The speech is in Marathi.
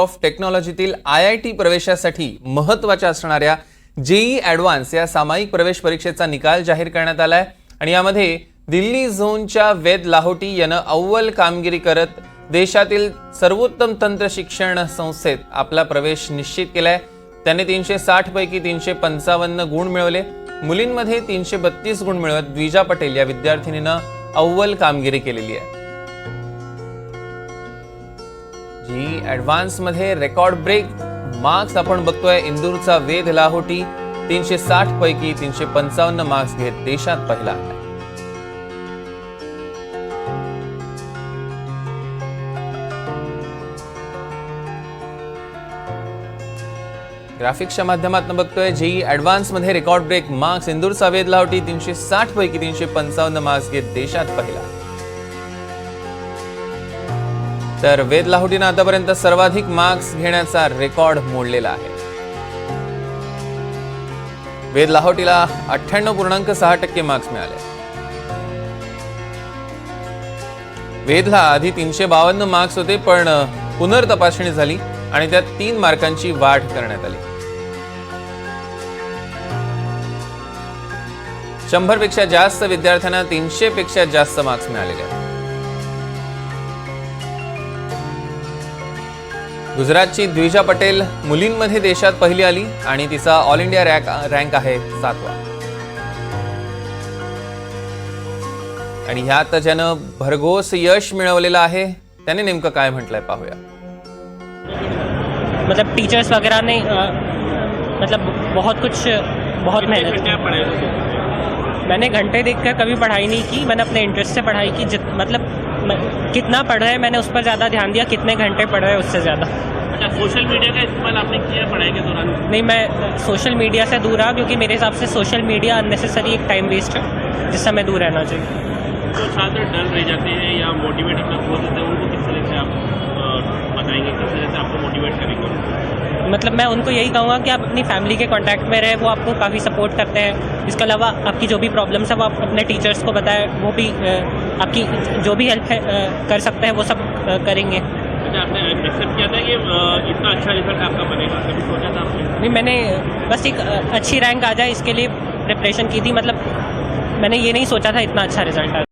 ऑफ टेक्नॉलॉजीतील आय आय टी प्रवेशासाठी महत्त्वाच्या असणाऱ्या जेई ॲडव्हान्स या सामायिक प्रवेश परीक्षेचा निकाल जाहीर करण्यात आलाय. आणि यामध्ये दिल्ली झोनच्या वेद लाहोटी यानं अव्वल कामगिरी करत देशातील सर्वोत्तम तंत्र शिक्षण संस्थेत आपला प्रवेश निश्चित केलाय. त्याने तीनशे साठ पैकी तीनशे पंचावन्न गुण मिळवले. मुलींमध्ये तीनशे बत्तीस गुण मिळवत द्विजा पटेल या विद्यार्थिनीनं अव्वल कामगिरी केलेली आहे. जी ऍडव्हान्समध्ये रेकॉर्ड ब्रेक मार्क्स आपण बघतोय इंदूरचा वेद लाहोटी. तीनशे साठ पैकी तीनशे पंचावन्न मार्क्स घेत देशात पहिला. आहे ग्राफिक्सच्या माध्यमातून बघतोय जेई ऍडव्हान्समध्ये रेकॉर्ड ब्रेक मार्क्स इंदूरचा वेद लाहोटी. तीनशे साठ पैकी तीनशे पंचावन्न मार्क्स घेत देशात पहिला. तर वेद लाहोटीनं आतापर्यंत सर्वाधिक मार्क्स घेण्याचा रेकॉर्ड मोडलेला आहे. वेद लाहोटीला अठ्ठ्याण्णव पूर्णांक सहा टक्के मार्क्स मिळाले. वेदला आधी तीनशे बावन्न मार्क्स होते पण पुनर्तपासणी झाली आणि त्यात तीन मार्कांची वाढ करण्यात आली. शंभरपेक्षा जास्त विद्यार्थ्यांना तीनशे पेक्षा जास्त मार्क्स मिळालेले आहेत. गुजरातची द्विजा पटेल मुलींमध्ये देशात पहिली आली आणि तिचा ऑल इंडिया रँक रँक आहे सातवा. आणि ह्यात ज्यानं भरघोस यश मिळवलेलं आहे त्याने नेमकं काय म्हटलंय पाहूया. मतलब टीचर्स वगैरह ने मतलब बहुत कुछ बहुत मेहनत मैंने घंटे देखकर कभी पढ़ाई नहीं की मैंने अपने इंटरेस्ट से पढ़ाई की जित मतलब मैं- कितना पढ़ रहे हैं मैंने उस पर ज़्यादा ध्यान दिया कितने घंटे पढ़ रहे हैं उससे ज़्यादा। अच्छा सोशल मीडिया का इस्तेमाल आपने किया पढ़ाई के दौरान? नहीं मैं सोशल मीडिया से दूर रहा क्योंकि मेरे हिसाब से सोशल मीडिया अननेसेसरी एक टाइम वेस्ट है जिससे हमें दूर रहना चाहिए। जो छात्र डल रह जाते हैं या मोटिवेट अपना खो देते हैं उनको किस तरह से आप बताएँगे? किस तरह से आपको मतलब मैं उनको यही कहूँगा कि आप अपनी फैमिली के कॉन्टैक्ट में रहे वो आपको काफ़ी सपोर्ट करते हैं। इसके अलावा आपकी जो भी प्रॉब्लम्स है वो आप अपने टीचर्स को बताएँ वो भी आपकी जो भी हेल्प कर सकते हैं वो सब करेंगे। अच्छा आपने एक्सेप्ट किया था कि इतना अच्छा रिज़ल्ट आपका बनेगा? कभी सोचा था आपने? नहीं मैंने बस एक अच्छी रैंक आ जाए इसके लिए प्रिपरेशन की थी। मतलब मैंने ये नहीं सोचा था इतना अच्छा रिज़ल्ट आ